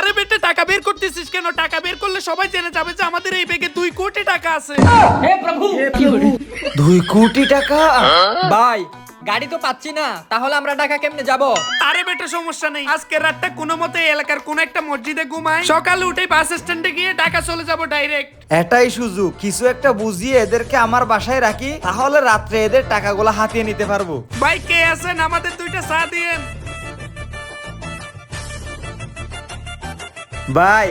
আরে বেটা টাকা বের করতেছিস কেন? টাকা বের করলে সবাই জেনে যাবে যে আমাদের এই ব্যাগে দুই কোটি টাকা আছে। দুই কোটি টাকা? ভাই গাড়ি তো পাচ্ছি না তাহলে আমরা ঢাকা কেমনে যাব? আরে বেটা সমস্যা নেই। আজকে রাতটা কোনো মতে এলাকার কোন একটা মসজিদে ঘুমাই। সকালে উঠে বাস স্ট্যান্ডে গিয়ে ঢাকা চলে যাব ডাইরেক্ট এটাই সুযোগ। কিছু একটা বুঝিয়ে এদেরকে আমার বাসায় রাখি তাহলে রাত্রে এদের টাকাগুলো হাতিয়ে নিতে পারব। ভাই কে আছেন? আমাদের দুইটা চা দিয়েন। ভাই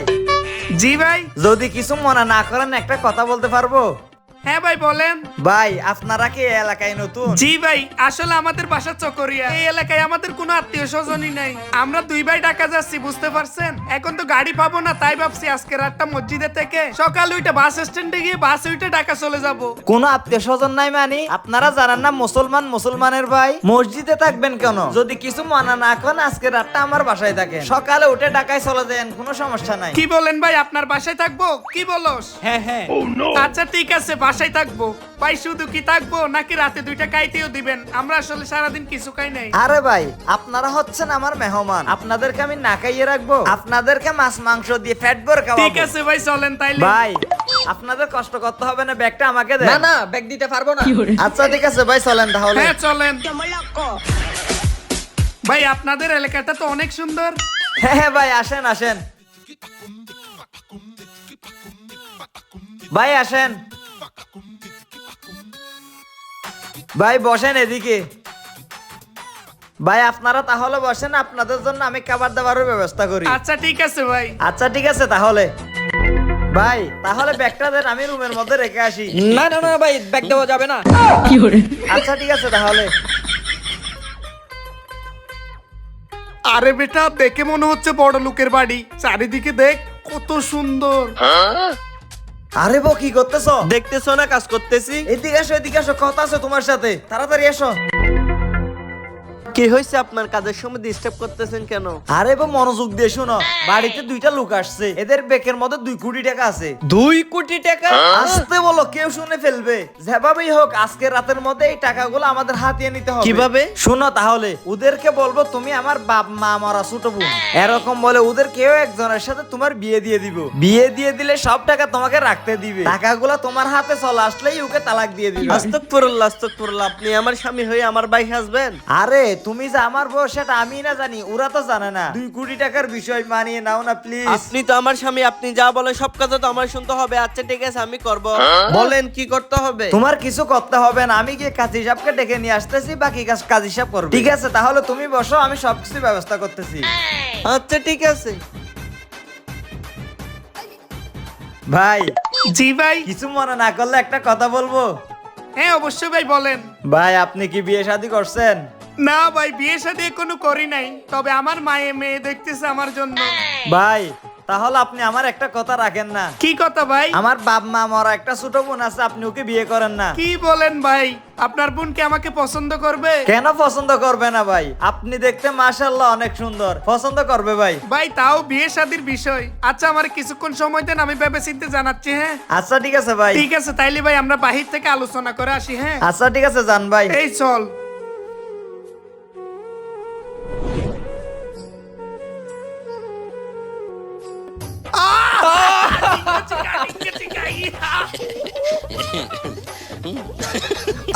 জি ভাই। যদি কিছু মনে না করেন একটা কথা বলতে পারব? হ্যাঁ ভাই বলেন। ভাই আপনারা কি এলাকায় নতুন? জি ভাই আসলে আমাদের বাসা চকরিয়া। এই এলাকায় আমাদের কোনো আত্মীয় স্বজনই নাই। আমরা দুই ভাই ঢাকা যাচ্ছি বুঝতে পারছেন? এখন তো গাড়ি পাবো না তাই ভাবছি আজকে রাতটা মসজিদে থেকে সকাল বাস স্ট্যান্ডে গিয়ে বাসে ঢাকা চলে যাব। কোনো আত্মীয় স্বজন নাই মানে? আপনারা জানেন না মুসলমান মুসলমানের ভাই মসজিদে থাকবেন কেন? যদি কিছু মানা না করেন আজকে রাতটা আমার বাসায় থাকেন। সকালে উঠে ঢাকায় চলে যান কোনো সমস্যা নাই। কি বলেন ভাই আপনার বাসায় থাকব? কি বলস? হ্যাঁ হ্যাঁ। আচ্ছা ঠিক আছে বাসায় থাকব। ভাই শুধু কি থাকব নাকি রাতে দুইটা খাইতেও দিবেন? আমরা আসলে সারাদিন কিছু খাই নাই। আরে ভাই আপনারা হচ্ছেন আমার মেহমান। আপনাদেরকে আমি না খাইয়ে রাখব? আপনাদেরকে মাছ মাংস দিয়ে ফ্যাট ভরে ঠিক আছে ভাই চলেন তাইলে। ভাই আপনাদের কষ্ট করতে হবে না ব্যাগটা আমাকে না দেন। না ব্যাগ দিতে পারব না। আচ্ছা ঠিক আছে ভাই চলেন তাহলে। হ্যাঁ চলেন। ভাই আপনাদের এলাকাটা তো অনেক সুন্দর। হ্যাঁ হ্যাঁ ভাই আসেন আসেন। ভাই আসেন। ভাই বসেন এদিকে। ভাই আপনারা তাহলে বসেন আপনাদের জন্য আমি খাবার দাবারের ব্যবস্থা করি। আচ্ছা ঠিক আছে ভাই। আচ্ছা ঠিক আছে তাহলে। ভাই তাহলে ব্যাগটা দেন আমি রুমের মধ্যে রেখে আসি। না না না ভাই ব্যাগ দেওয়া যাবে না। কি আচ্ছা ঠিক আছে তাহলে। আরে বেটা দেখে মনে হচ্ছে বড় লোকের বাড়ি। চারিদিকে দেখ কত সুন্দর। আরে বকি কি করতেছো? দেখতেছো না কাজ করতেছি। এদিকে আসো এদিকে আসো কথা আছে তোমার সাথে। তাড়াতাড়ি এসো। কি হয়েছে আপনার কাজের সময় ডিস্টার্ব করতেছেন কেন? আরে বো মনোযোগ দিয়ে শোনো। বাড়িতে দুইটা লোক আসছে। এদের বেকের মধ্যে দুই কোটি টাকা আছে। দুই কোটি টাকা? আসতে বলো কেউ শুনে ফেলবে। যেভাবেই হোক আজকে রাতের মধ্যে এই টাকাগুলো আমাদের হাতিয়ে নিতে হবে। কীভাবে? শোনো তাহলে ওদেরকে বলব তুমি আমার বাপ মা মরা ছোট বোন। এরকম বলে ওদের কেউ একজনের সাথে তোমার বিয়ে দিয়ে দিব। বিয়ে দিয়ে দিলে সব টাকা তোমাকে রাখতে দিবে। টাকাগুলো তোমার হাতে চলে আসলেই ওকে তালাক দিয়ে দিবে। আস্তকফিরুল্লাহ আস্তকফিরুল্লাহ আপনি আমার স্বামী হয়ে আমার বাইক হাসবেন আরে তুমি যে আমার বউ সেটা আমি না জানি ওরা তো জানে না। দুই কোটি টাকার বিষয় মানিয়ে নাও না প্লিজ আপনি তো আমার স্বামী আপনি যা বলে সব কথা তো আমার শুনতে হবে। আচ্ছা ঠিক আছে আমি করব। বলেন কি করতে হবে? তোমার কিছু করতে হবে না আমি গিয়ে কাজী সাহেবকে ডেকে নিয়ে আসতেছি বাকি কাজ কাজী সাহেব করবে। ঠিক আছে তাহলে তুমি বসো আমি সবকিছু ব্যবস্থা করতেছি। আচ্ছা ঠিক আছে। ভাই জি ভাই। কিছু মনে না করলে একটা কথা বলব? হ্যাঁ অবশ্যই ভাই বলেন। ভাই আপনি কি বিয়ে শাদী করছেন? না ভাই বিয়ে শাদী এখনও করি নাই তবে আমার মায়ে মেয়ে দেখতেছে আমার জন্য। ভাই তাহলে আপনি আমার একটা কথা রাখেন না। কি কথা ভাই? আমার বাপ মা মরা একটা ছোট বোন আছে আপনি ওকে বিয়ে করেন না। কি বলেন ভাই? আপনার বোন কি আমাকে পছন্দ করবে? কেন পছন্দ করবে না ভাই? আপনি দেখতে মাশাল্লাহ অনেক সুন্দর। পছন্দ করবে ভাই। ভাই তাও বিয়ে শাদির বিষয়। আচ্ছা আমার কিছুক্ষণ সময় দেন আমি ভেবে চিন্তে জানাচ্ছি হ্যাঁ? আচ্ছা ঠিক আছে ভাই। ঠিক আছে তাইলে ভাই আমরা বাহির থেকে আলোচনা করে আসি হ্যাঁ? আচ্ছা ঠিক আছে জান ভাই। এই চল।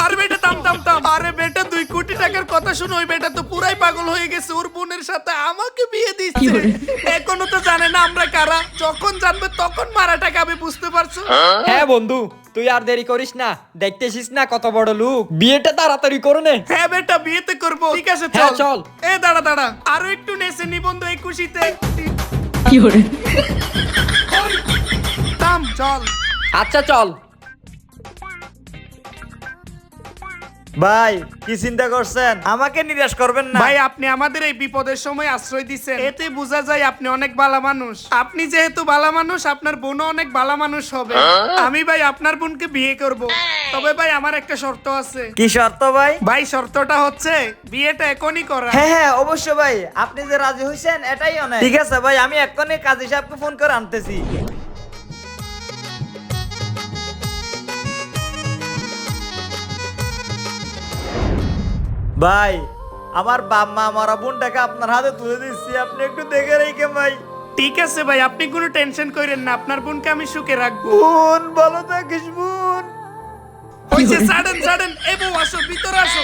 আরে বেটা থাম থাম থাম। আরে বেটা দুই কোটি টাকার কথা শুনে ওই বেটা তো পুরাই পাগল হয়ে গেছে ওর বোনের সাথে আমাকে বিয়ে দিচ্ছে। এখনও তো জানে না আমরা কারা। যখন জানবে তখন মারা টাকা আমি বুঝতে পারছ? হ্যাঁ বন্ধু তুই আর দেরি করিস না। দেখতেছিস না কত বড় লোক। বিয়েটা তাড়াতাড়ি করে নে। হ্যাঁ বেটা বিয়েতে করব। ঠিক আছে হ্যাঁ, চল। চল। এ দাঁড়া দাঁড়া। আরও একটু নেছে নিবন্ধ এই খুশিতে। থাম চল। আচ্ছা চল। ভাই কি চিন্তা করছেন? আমাকে নিরাশ করবেন না। ভাই আপনি আমাদের এই বিপদের সময় আশ্রয় দিচ্ছেন এতে বোঝা যায় আপনি অনেক ভালো মানুষ। আপনি যেহেতু ভালো মানুষ আপনার বোনও অনেক ভালো মানুষ হবে। আমি ভাই আপনার বোনকে বিয়ে করব। তবে ভাই আমার একটা শর্ত আছে। কি শর্ত ভাই? ভাই শর্তটা হচ্ছে বিয়েটা এখনই করা। হ্যাঁ হ্যাঁ অবশ্যই ভাই। আপনি যে রাজি হয়েছেন এটাই অনেক। ঠিক আছে ভাই আমি এক্ষুনি কাজী সাহেবকে ফোন করে আনতেছি। ভাই আমার বাপ মা আমার বোনটাকে আপনার হাতে তুলে দিচ্ছি। আপনি একটু দেখে রেখে ভাই। ঠিক আছে ভাই আপনি কোনো টেনশন করেন না আপনার বোনকে আমি সুখে রাখব। বোন ভালো থাকিস বোন। ওই যে সাডেন সাডেন এবো বউ আসো ভিতরে আসো।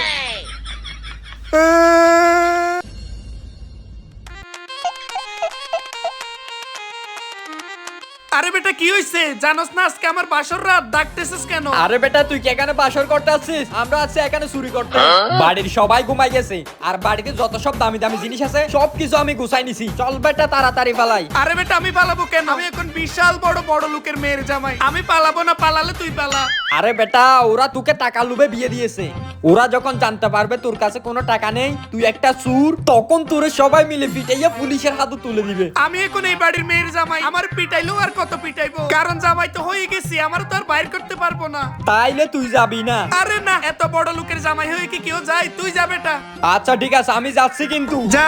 আরে কি হইছে? জানোস না আজকে আমার বাসর রাত ডাকতেছিস কেন? আরে বেটা তুই কি এখানে বাসর করতে আসছিস? আমরা আছি এখানে চুরি করতে। বাড়ির সবাই ঘুমাই গেছে। আর বাড়িতে যত সব দামি দামি জিনিস আছে সব কিছু আমি গুছাই নিছি। চল বেটা তাড়াতাড়ি পালাই। আরে বেটা আমি পালাবো কেন? আমি এখন বিশাল বড় বড় লোকের মেয়ের জামাই। আমি পালাবো না পালালে তুই পালা। আরে বেটা ওরা তোকে টাকা লুবে বিয়ে দিয়েছে। ওরা যখন জানতে পারবে তোর কাছে কোনো টাকা নেই তুই একটা চুর তখন তোরে সবাই মিলে পিটাইয়া পুলিশের হাতে তুলে দিবে। আমি এখন এই বাড়ির মেয়ের জামাই আমার পিটাইলেও আর কত পিটাইবো? কারণ জামাই তো হয়ে গেছি আমার তো আর বাইর করতে পারব না। তাইলে তুই যাবি না? আরে না এত বড় লোকের জামাই হয়ে কি কেউ যায়? তুই যা বেটা। আচ্ছা ঠিক আছে আমি যাচ্ছি কিন্তু। যা।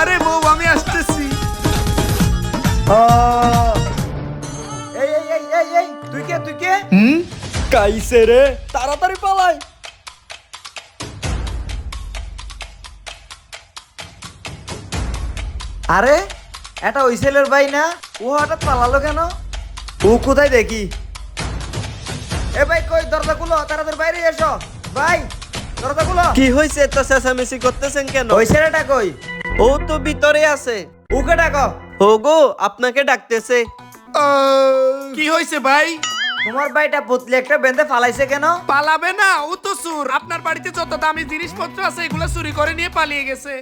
আরে বউ আমি আসতেছি। এই কে কাইছে রে তাড়াতাড়ি পালাই। আরে এটা ওই ছেলের ভাই না? ও হঠাৎ পালালো কেন? ও কোথায় দেখি? এ ভাই কই দরজা খুলো তাড়াতাড়ি বাইরে এসো। ভাই দরজা খুলো। কি হয়েছে এত চেঁচামেচি করতেছেন কেন? ওই ছেলেটা কই? ও তো ভিতরে আছে। ওকে ডাকো। হোগো আপনাকে ডাকতেছে। কি হয়েছে ভাই? তোমার ভাইটা পুতলি একটা বেঁধে ফালাইছে কেন? পালাবে না ও তো সুর আপনার বাড়িতে যত দামি জিনিসপত্র আছে এগুলো চুরি করে নিয়ে পালিয়ে গেছে।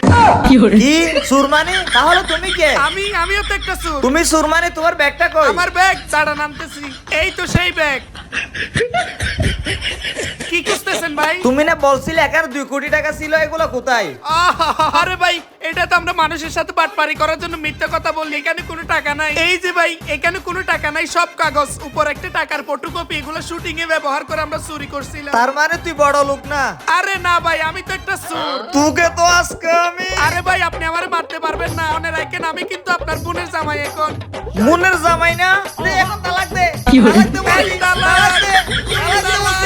কি সুরমানি তাহলে তুমি কে? আমি আমিও তো একটা সুর তুমি সুরমানি তোমার ব্যাগটা কই? আমার ব্যাগ দাঁড়া নামতেছি। এই তো সেই ব্যাগ। কি খুঁজতেছেন ভাই? তুমি না বলছিলে একার দুই কোটি টাকা ছিল এগুলো কোথায়? আহা, আরে ভাই এটা তো আমরা মানুষের সাথে বাটপারি করার জন্য মিথ্যা কথা বললি এখানে কোনো টাকা নাই। এই যে ভাই এখানে কোনো টাকা নাই সব কাগজ উপর একটা টাকার ফটোকপি এগুলো শুটিং এ ব্যবহার করে আমরা চুরি করছিলাম। তার মানে তুই বড় লোক না? আরে না ভাই আমি তো একটা সুর তোকে তো আজকে আমি আরে ভাই আপনি আমারে মারতে পারবেন না মনে রাখেন আমি কিন্তু আপনার বোনের জামাই এখন। বোনের জামাই না? এখন তালাক দে। তালাক দে তালাক! দে তালাক। তালাক দে